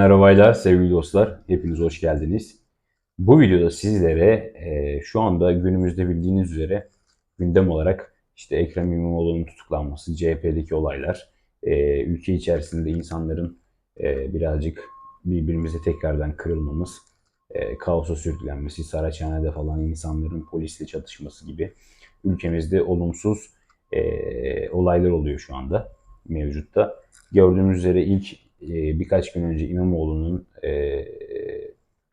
Baylar, sevgili dostlar, hepiniz hoş geldiniz. Bu videoda sizlere e, şu anda günümüzde bildiğiniz üzere gündem olarak işte Ekrem İmamoğlu'nun tutuklanması, CHP'deki olaylar, e, ülke içerisinde insanların e, birazcık birbirimize tekrardan kırılmamız, e, kaosa sürüklenmesi, Saraçhane'de falan insanların polisle çatışması gibi ülkemizde olumsuz e, olaylar oluyor şu anda mevcutta. Gördüğünüz üzere ilk birkaç gün önce İmamoğlu'nun e,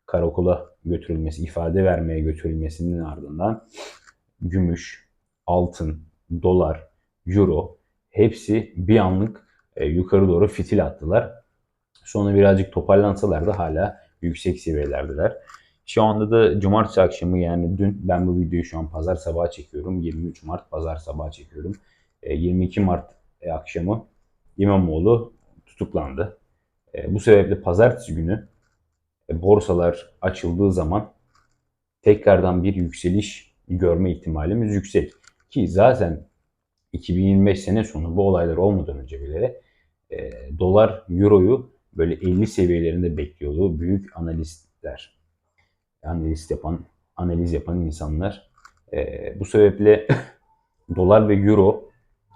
karakola götürülmesi, ifade vermeye götürülmesinin ardından gümüş, altın, dolar, euro hepsi bir anlık e, yukarı doğru fitil attılar. Sonra birazcık toparlansalar da hala yüksek seviyelerdiler. Şu anda da cumartesi akşamı yani dün ben bu videoyu şu an pazar sabahı çekiyorum. 23 Mart pazar sabahı çekiyorum. E, 22 Mart e, akşamı İmamoğlu tutuklandı. E, bu sebeple pazartesi günü e, borsalar açıldığı zaman tekrardan bir yükseliş görme ihtimalimiz yüksek. Ki zaten 2025 sene sonu bu olaylar olmadan önce bile e, dolar euroyu böyle 50 seviyelerinde bekliyordu büyük analistler. Analiz yapan, analiz yapan insanlar. E, bu sebeple dolar ve euro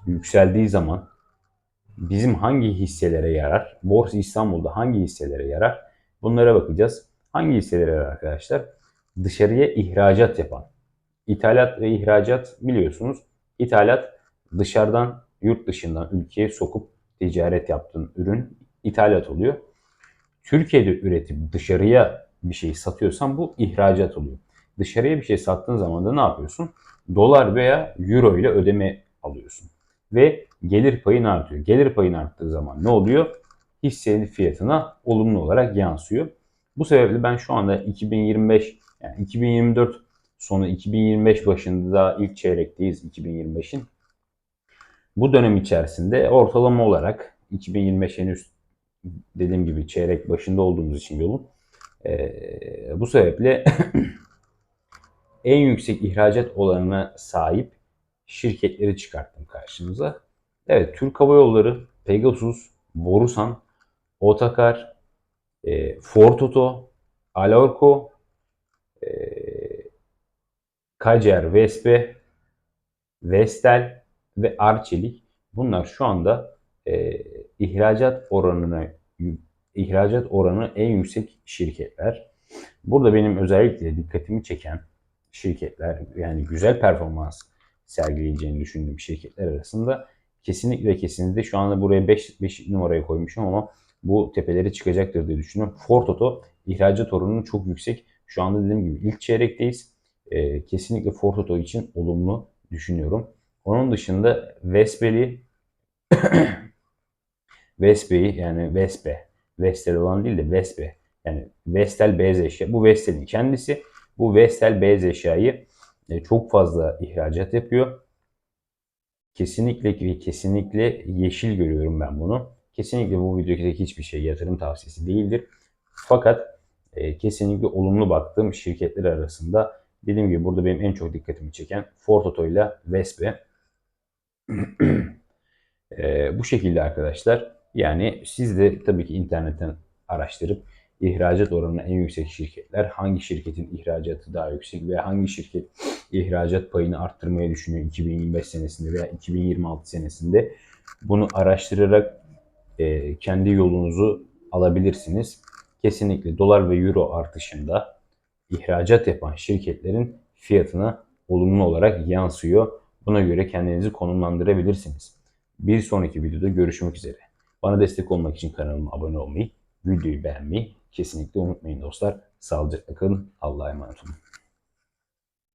yükseldiği zaman bizim hangi hisselere yarar? Borsa İstanbul'da hangi hisselere yarar? Bunlara bakacağız. Hangi hisselere yarar arkadaşlar? Dışarıya ihracat yapan. İthalat ve ihracat biliyorsunuz. İthalat dışarıdan, yurt dışından ülkeye sokup ticaret yaptığın ürün ithalat oluyor. Türkiye'de üretip dışarıya bir şey satıyorsan bu ihracat oluyor. Dışarıya bir şey sattığın zaman da ne yapıyorsun? Dolar veya euro ile ödeme alıyorsun. Ve gelir payın artıyor. Gelir payın arttığı zaman ne oluyor? Hissenin fiyatına olumlu olarak yansıyor. Bu sebeple ben şu anda 2025 yani 2024 sonu 2025 başında ilk çeyrekteyiz 2025'in. Bu dönem içerisinde ortalama olarak 2025 henüz dediğim gibi çeyrek başında olduğumuz için yolun ee, bu sebeple en yüksek ihracat olanına sahip şirketleri çıkarttım karşımıza. Evet Türk Hava Yolları, Pegasus, Borusan, Otakar, e, Fortoto, Alorco, e, Kacer, Vespe, Vestel ve Arçelik bunlar şu anda e, ihracat oranına ihracat oranı en yüksek şirketler. Burada benim özellikle dikkatimi çeken şirketler yani güzel performans sergileyeceğini düşündüğüm şirketler arasında kesinlikle kesinlikle şu anda buraya 5, 5 numaraya koymuşum ama bu tepeleri çıkacaktır diye düşünüyorum. Ford Auto ihracat oranı çok yüksek. Şu anda dediğim gibi ilk çeyrekteyiz. Ee, kesinlikle Ford Auto için olumlu düşünüyorum. Onun dışında Vespeli Vespe'yi yani Vespe Vestel olan değil de Vespe yani Vestel beyaz eşya. Bu Vestel'in kendisi. Bu Vestel beyaz eşyayı e, çok fazla ihracat yapıyor. Kesinlikle ve kesinlikle yeşil görüyorum ben bunu. Kesinlikle bu videodaki hiçbir şey yatırım tavsiyesi değildir. Fakat e, kesinlikle olumlu baktığım şirketler arasında dediğim gibi burada benim en çok dikkatimi çeken Ford Auto ile Vespe. e, bu şekilde arkadaşlar. Yani siz de tabii ki internetten araştırıp ihracat oranı en yüksek şirketler, hangi şirketin ihracatı daha yüksek ve hangi şirket ihracat payını arttırmayı düşünüyor 2025 senesinde veya 2026 senesinde bunu araştırarak e, kendi yolunuzu alabilirsiniz. Kesinlikle dolar ve euro artışında ihracat yapan şirketlerin fiyatına olumlu olarak yansıyor. Buna göre kendinizi konumlandırabilirsiniz. Bir sonraki videoda görüşmek üzere. Bana destek olmak için kanalıma abone olmayı, videoyu beğenmeyi kesinlikle unutmayın dostlar. Sağlıcakla kalın. Allah'a emanet olun.